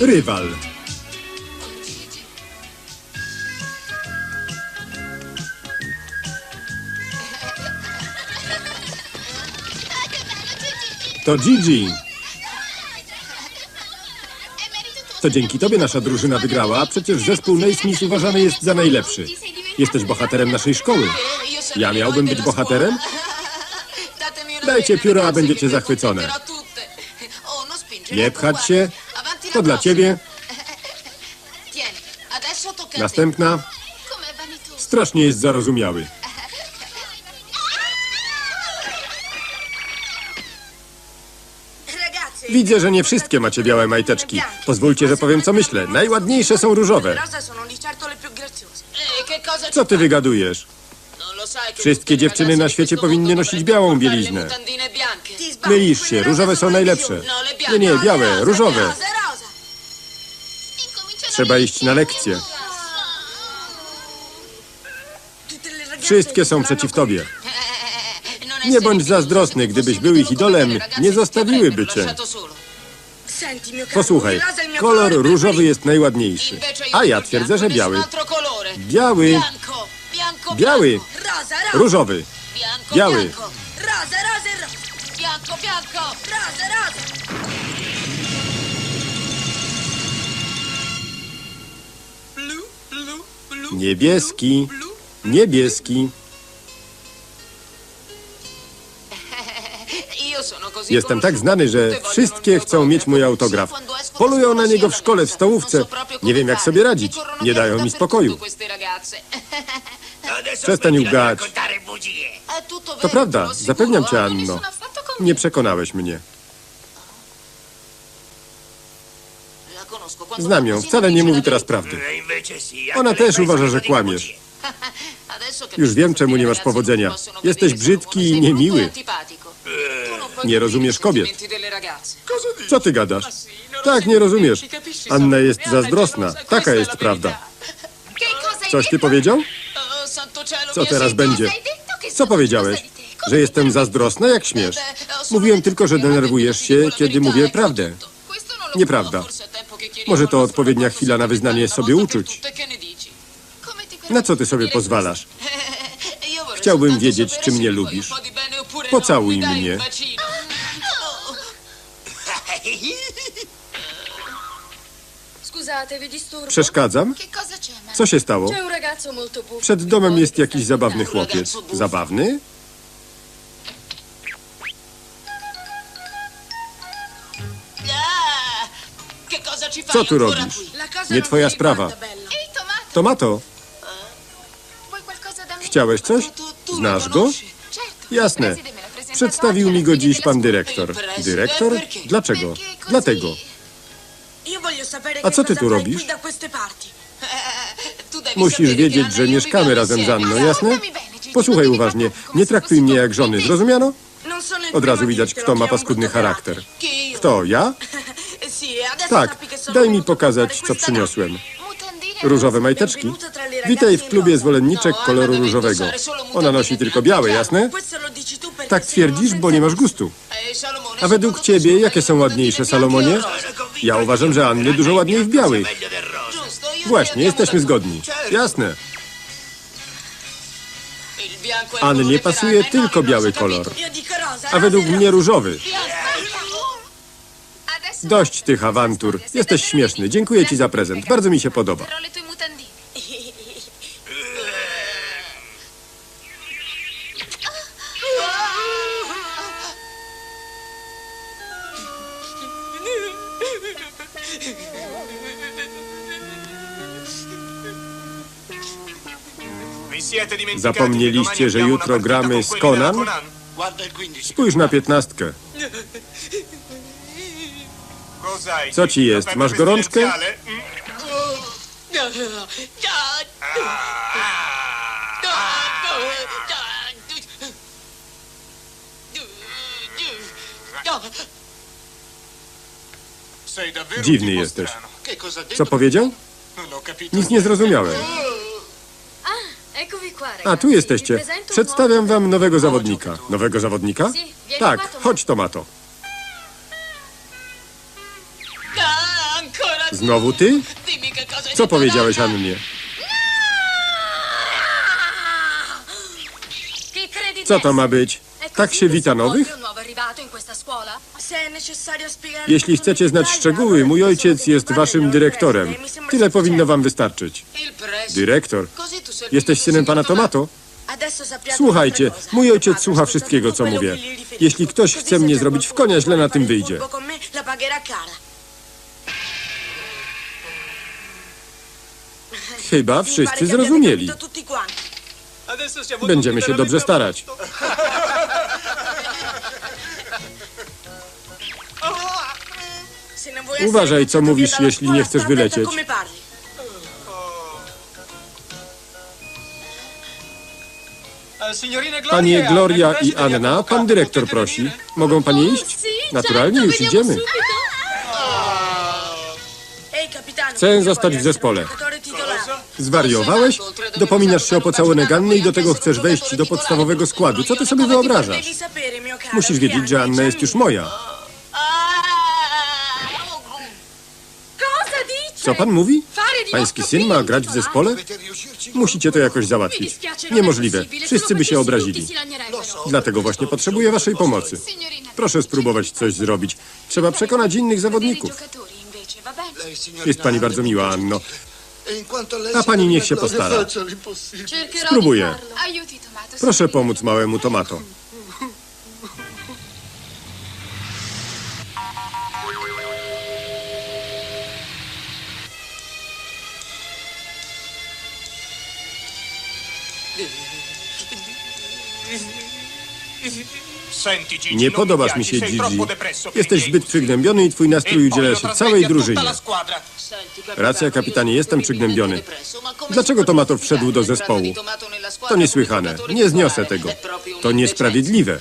Rywal. To Gigi. To dzięki tobie nasza drużyna wygrała, a przecież zespół Naismith uważany jest za najlepszy. Jesteś bohaterem naszej szkoły. Ja miałbym być bohaterem? Dajcie pióro, a będziecie zachwycone. Nie pchać się. To dla ciebie. Następna. Strasznie jest zarozumiały. Widzę, że nie wszystkie macie białe majteczki. Pozwólcie, że powiem, co myślę. Najładniejsze są różowe. Co ty wygadujesz? Wszystkie dziewczyny na świecie powinny nosić białą bieliznę. Mylisz się, różowe są najlepsze. Nie, nie, białe, różowe. Trzeba iść na lekcję. Wszystkie są przeciw tobie. Nie bądź zazdrosny, gdybyś był ich idolem, nie zostawiłyby cię. Posłuchaj, kolor różowy jest najładniejszy. A ja twierdzę, że biały. Biały, biały, różowy, biały. Niebieski, niebieski. Jestem tak znany, że wszystkie chcą mieć mój autograf. Polują na niego w szkole, w stołówce. Nie wiem, jak sobie radzić. Nie dają mi spokoju. Przestań ugać. To prawda, zapewniam cię, Anno. Nie przekonałeś mnie. Znam ją, wcale nie mówi teraz prawdy. Ona też uważa, że kłamiesz. Już wiem, czemu nie masz powodzenia. Jesteś brzydki i niemiły. Nie rozumiesz kobiet. Co ty gadasz? Tak, nie rozumiesz. Anna jest zazdrosna. Taka jest prawda. Coś ty powiedział? Co teraz będzie? Co powiedziałeś? Że jestem zazdrosna, jak śmiesz. Mówiłem tylko, że denerwujesz się, kiedy mówię prawdę. Nieprawda. Może to odpowiednia chwila na wyznanie sobie uczuć. Na co ty sobie pozwalasz? Chciałbym wiedzieć, czy mnie lubisz. Pocałuj mnie. Przeszkadzam? Co się stało? Przed domem jest jakiś zabawny chłopiec. Zabawny? Co tu robisz? Nie twoja sprawa. Tomato, chciałeś coś? Znasz go? Jasne. Przedstawił mi go dziś pan dyrektor. Dyrektor? Dlaczego? Dlatego. A co ty tu robisz? Musisz wiedzieć, że mieszkamy razem z Anną, jasne? Posłuchaj uważnie. Nie traktuj mnie jak żony, zrozumiano? Od razu widać, kto ma paskudny charakter. Kto, ja? Tak, daj mi pokazać, co przyniosłem. Różowe majteczki? Witaj w klubie zwolenniczek koloru różowego. Ona nosi tylko białe, jasne? Tak twierdzisz, bo nie masz gustu. A według ciebie, jakie są ładniejsze, Salomonie? Ja uważam, że Anny dużo ładniej w białych. Właśnie, jesteśmy zgodni. Jasne. Annie pasuje tylko biały kolor, a według mnie różowy. Dość tych awantur. Jesteś śmieszny. Dziękuję ci za prezent. Bardzo mi się podoba. Zapomnieliście, że jutro gramy z Conan? Spójrz na piętnastkę. Co ci jest? Masz gorączkę? Dziwny jesteś. Co powiedział? Nic nie zrozumiałem. A tu jesteście. Przedstawiam wam nowego zawodnika. Nowego zawodnika? Tak, chodź, Tomato. Znowu ty? Co powiedziałeś Annie? Co to ma być? Tak się wita nowych? Jeśli chcecie znać szczegóły, mój ojciec jest waszym dyrektorem. Tyle powinno wam wystarczyć. Dyrektor? Jesteś synem pana Tomato? Słuchajcie, mój ojciec słucha wszystkiego, co mówię. Jeśli ktoś chce mnie zrobić w konia, źle na tym wyjdzie. Chyba wszyscy zrozumieli. Będziemy się dobrze starać. Uważaj, co mówisz, jeśli nie chcesz wylecieć. Panie Gloria i Anna, pan dyrektor prosi. Mogą panie iść? Naturalnie, już idziemy. Chcę zostać w zespole. Zwariowałeś? Dopominasz się o pocałunek Anny i do tego chcesz wejść do podstawowego składu. Co ty sobie wyobrażasz? Musisz wiedzieć, że Anna jest już moja. Co pan mówi? Pański syn ma grać w zespole? Musicie to jakoś załatwić. Niemożliwe. Wszyscy by się obrazili. Dlatego właśnie potrzebuję waszej pomocy. Proszę spróbować coś zrobić. Trzeba przekonać innych zawodników. Jest pani bardzo miła, Anno. A pani niech się postara. Spróbuję. Proszę pomóc małemu tomato. Nie podobasz mi się, Gigi. Jesteś zbyt przygnębiony i twój nastrój udziela się całej drużynie. Racja, kapitanie, jestem przygnębiony. Dlaczego Tomato wszedł do zespołu? To niesłychane. Nie zniosę tego. To niesprawiedliwe.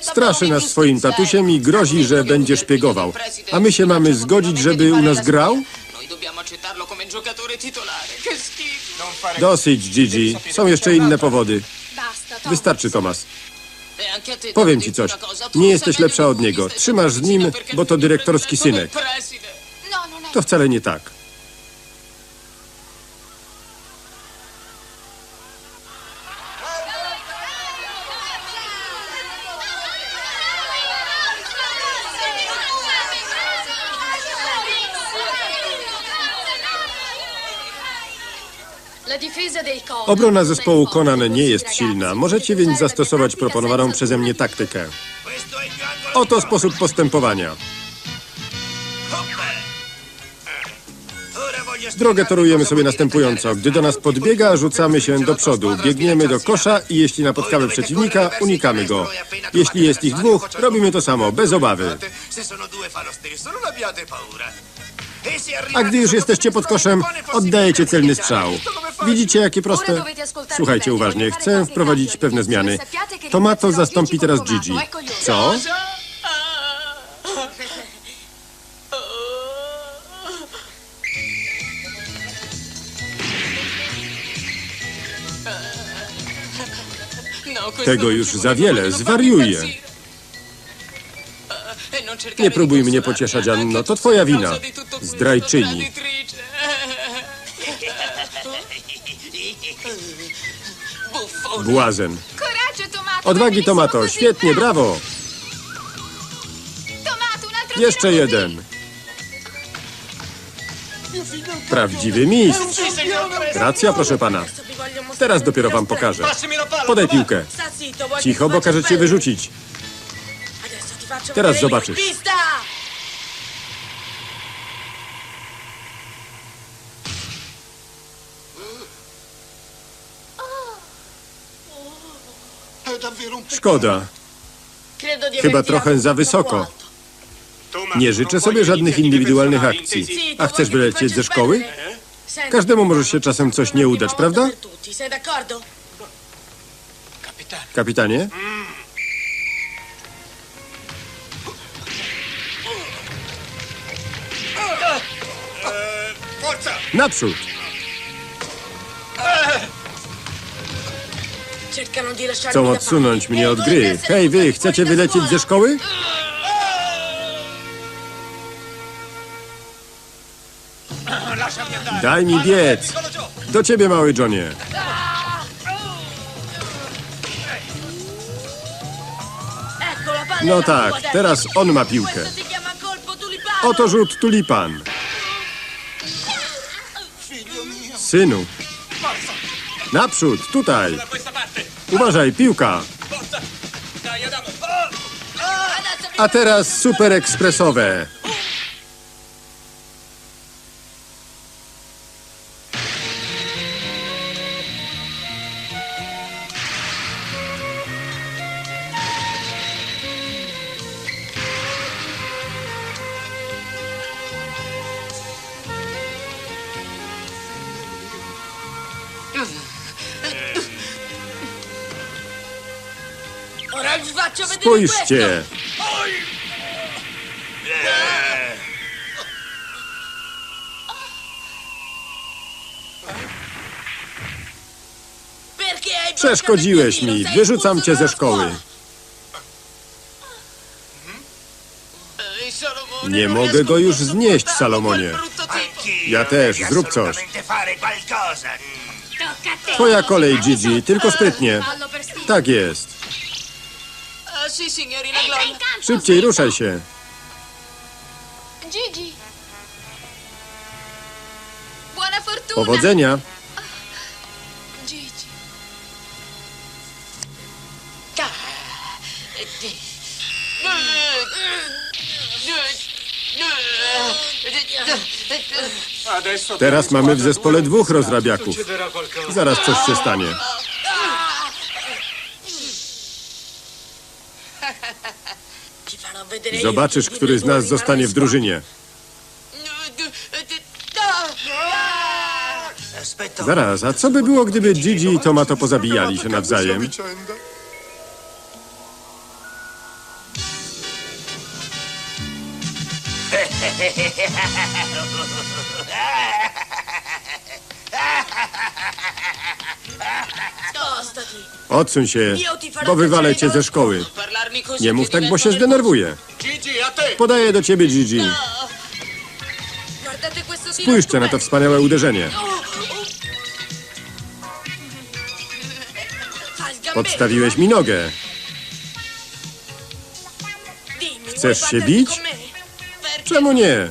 Straszy nas swoim tatusiem i grozi, że będzie szpiegował. A my się mamy zgodzić, żeby u nas grał? Dosyć, Gigi. Są jeszcze inne powody. Wystarczy, Tomas. Powiem ci coś. Nie jesteś lepsza od niego. Trzymasz z nim, bo to dyrektorski synek. To wcale nie tak. Obrona zespołu Conan nie jest silna. Możecie więc zastosować proponowaną przeze mnie taktykę. Oto sposób postępowania. Drogę torujemy sobie następująco. Gdy do nas podbiega, rzucamy się do przodu. Biegniemy do kosza i jeśli napotkamy przeciwnika, unikamy go. Jeśli jest ich dwóch, robimy to samo, bez obawy. A gdy już jesteście pod koszem, oddajecie celny strzał. Widzicie, jakie proste? Słuchajcie uważnie, chcę wprowadzić pewne zmiany. Tomato zastąpi teraz Gigi. Co? Tego już za wiele, zwariuję. Nie próbuj mnie pocieszać, Anno, to twoja wina. Zdrajczyni. Błazen. Odwagi, Tomato, świetnie, brawo. Jeszcze jeden. Prawdziwy mistrz. Racja, proszę pana. Teraz dopiero wam pokażę. Podaj piłkę. Cicho, bo każę cię wyrzucić. Teraz zobaczysz. Szkoda. Chyba trochę za wysoko. Nie życzę sobie żadnych indywidualnych akcji. A chcesz wylecieć ze szkoły? Każdemu może się czasem coś nie udać, prawda? Kapitanie? Naprzód! Chcą odsunąć mnie od gry. Hej, wy, chcecie wylecieć ze szkoły? Daj mi biec. Do ciebie, mały Johnie. No tak, teraz on ma piłkę. Oto rzut tulipan. Synu. Naprzód, tutaj. Uważaj, piłka. A teraz super ekspresowe. Spójrzcie. Przeszkodziłeś mi. Wyrzucam cię ze szkoły. Nie non mogę go już znieść, Salomonie. Ja też, zrób coś. Twoja kolej, Gigi, tylko sprytnie. Tak jest. Sì, signorina Gloria. Szybciej, ruszaj się. Gigi. Buona fortuna. Powodzenia. Gigi. Teraz mamy w zespole dwóch rozrabiaków. Zaraz coś się stanie. Zobaczysz, który z nas zostanie w drużynie. Zaraz, a co by było, gdyby Gigi i Tomato pozabijali się nawzajem? Odsuń się, bo wywalę cię ze szkoły. Nie mów tak, bo się zdenerwuję. Podaję do ciebie, Gigi. Tiro Spójrzcie na to wspaniałe uderzenie. Podstawiłeś mi nogę. Chcesz się bić? Czemu nie?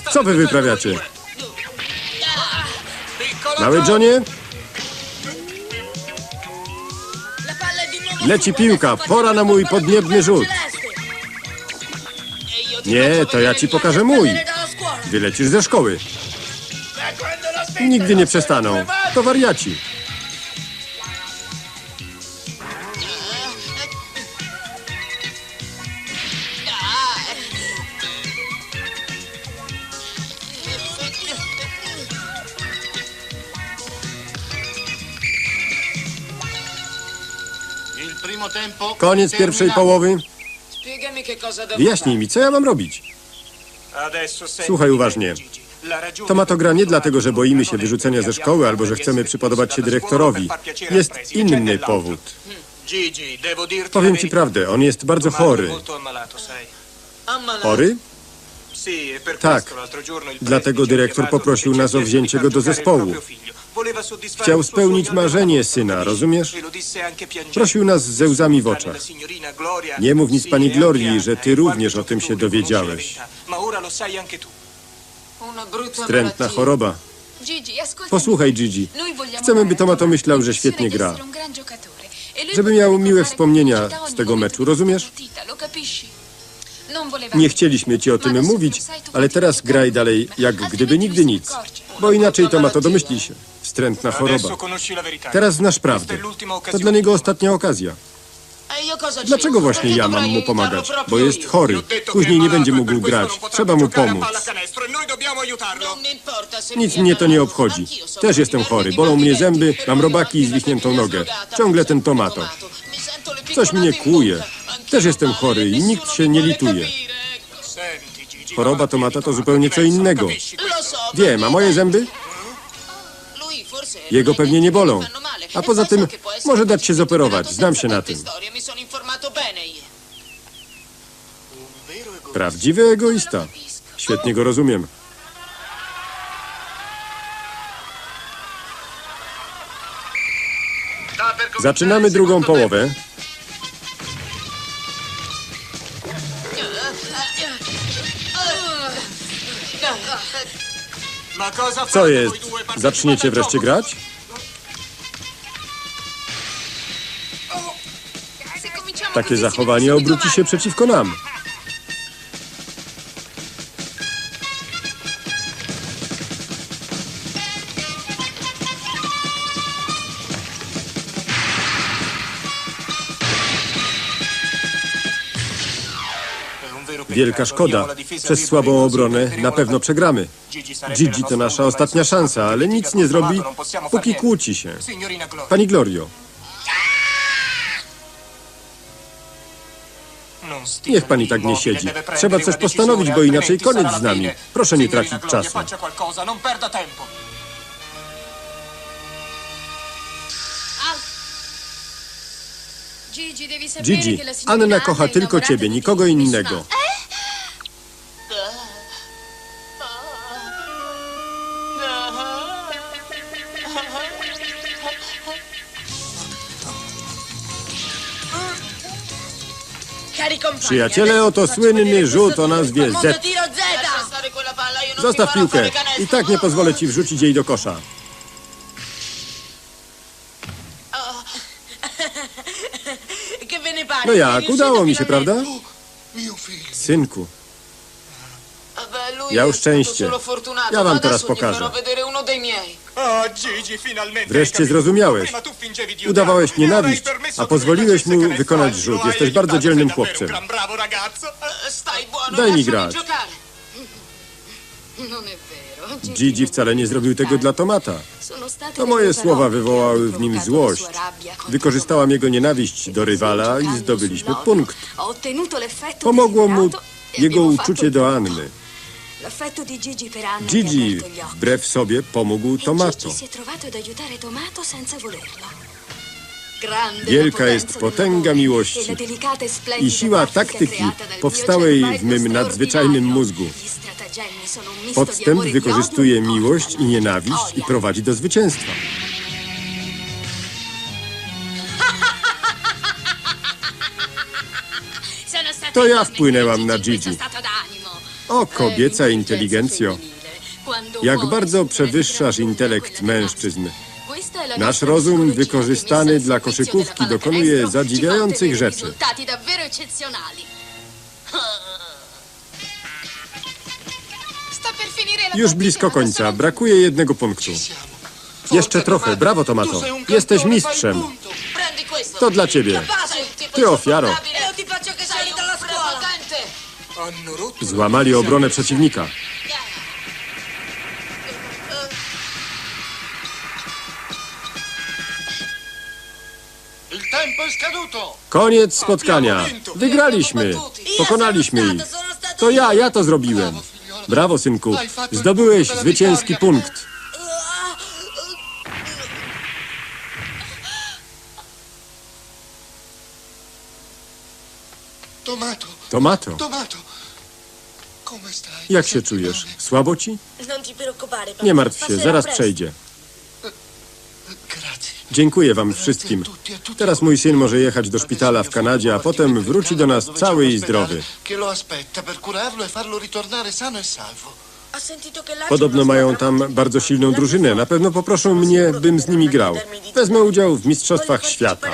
Sta Co wy wyprawiacie? Mały Johnie? Leci piłka, pora na mój podniebny rzut. Nie, to ja ci pokażę mój. Wylecisz ze szkoły. Nigdy nie przestaną. To wariaci. Koniec pierwszej połowy. Wyjaśnij mi, co ja mam robić. Słuchaj uważnie. Tomato gra nie dlatego, że boimy się wyrzucenia ze szkoły albo że chcemy przypodobać się dyrektorowi. Jest inny powód. Powiem ci prawdę, on jest bardzo chory. Chory? Tak. Dlatego dyrektor poprosił nas o wzięcie go do zespołu. Chciał spełnić marzenie syna, rozumiesz? Prosił nas ze łzami w oczach. Nie mów nic pani Glorii, że ty również o tym się dowiedziałeś. Una brutta Trętna malattia. choroba. Posłuchaj, Gigi. Chcemy, by Tomato myślał, że świetnie gra. E Żeby miał miłe wspomnienia z tego meczu, rozumiesz? Nie chcieliśmy ci o tym mówić, ale teraz graj dalej, jak gdyby nigdy nic. Bo inaczej Tomato domyśli się. Wstrętna choroba. Teraz znasz prawdę. To dla niego ostatnia okazja. E Dlaczego właśnie ja mam mu pomagać? Bo jest chory. Później nie będzie mógł grać. Trzeba mu pomóc. Se Nic mnie to nie obchodzi. Też jestem chory. Bolą mnie zęby, mam robaki i zwichniętą nogę. Ciągle ten tomato. Coś mnie kłuje. Też jestem chory i nikt się nie lituje. Choroba tomata to zupełnie co innego. Wiem, a moje zęby? Jego pewnie nie bolą. A poza tym może dać się zoperować. Znam się na tym. Prawdziwy egoista. Świetnie go rozumiem. Zaczynamy drugą połowę. Co jest? Zaczniecie wreszcie grać? Takie zachowanie obróci się przeciwko nam. Wielka szkoda. Przez słabą obronę na pewno przegramy. Gigi to nasza ostatnia szansa, ale nic nie zrobi, póki kłóci się. Pani Glorio, niech pani tak nie siedzi. Trzeba coś postanowić, bo inaczej koniec z nami. Proszę nie tracić czasu. Gigi, Anna kocha tylko ciebie, nikogo innego. Przyjaciele, oto słynny rzut o nazwie Z. Zostaw piłkę. I tak nie pozwolę ci wrzucić jej do kosza. No jak, udało mi się, prawda? Synku, Ja szczęście. Ja wam teraz pokażę. Wreszcie zrozumiałeś. Udawałeś e nienawiść, a pozwoliłeś mu wykonać rzut. Jesteś bardzo dzielnym chłopcem. Stai buono, Daj mi grać. vero. Gigi wcale nie zrobił tego dla Tomata. To moje słowa wywołały w nim złość. Wykorzystałam jego nienawiść do rywala i zdobyliśmy punkt. Pomogło mu jego uczucie do Anny. Gigi, wbrew sobie, pomógł Tomato. Wielka jest potęga miłości i siła taktyki powstałej w mym nadzwyczajnym mózgu. Podstęp wykorzystuje miłość i nienawiść i prowadzi do zwycięstwa. To ja wpłynęłam na Gigi. O, kobieca inteligencjo. Jak bardzo przewyższasz intelekt mężczyzn. Nasz rozum wykorzystany dla koszykówki dokonuje zadziwiających rzeczy. Już blisko końca. Brakuje jednego punktu. Jeszcze trochę. Brawo, Tomato. Jesteś mistrzem. To dla ciebie. Ty ofiaro. Złamali obronę przeciwnika. Koniec spotkania. Wygraliśmy. Pokonaliśmy ich. To ja, ja to zrobiłem. Brawo, synku. Zdobyłeś zwycięski punkt. Tomato, Tomato? Jak się czujesz? Słabo ci? Nie martw się, zaraz przejdzie. Dziękuję wam wszystkim. Teraz mój syn może jechać do szpitala w Kanadzie, a potem wróci do nas cały i zdrowy. Podobno mają tam bardzo silną drużynę. Na pewno poproszą mnie, bym z nimi grał. Wezmę udział w Mistrzostwach Świata.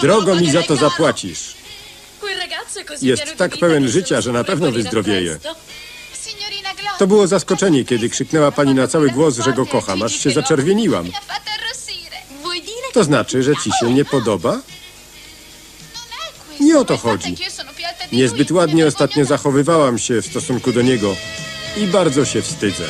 Drogo mi za to zapłacisz. Jest tak pełen życia, że na pewno wyzdrowieje. To było zaskoczenie, kiedy krzyknęła pani na cały głos, że go kocham, aż się zaczerwieniłam. To znaczy, że ci się nie podoba? O to chodzi. Niezbyt ładnie ostatnio zachowywałam się w stosunku do niego i bardzo się wstydzę.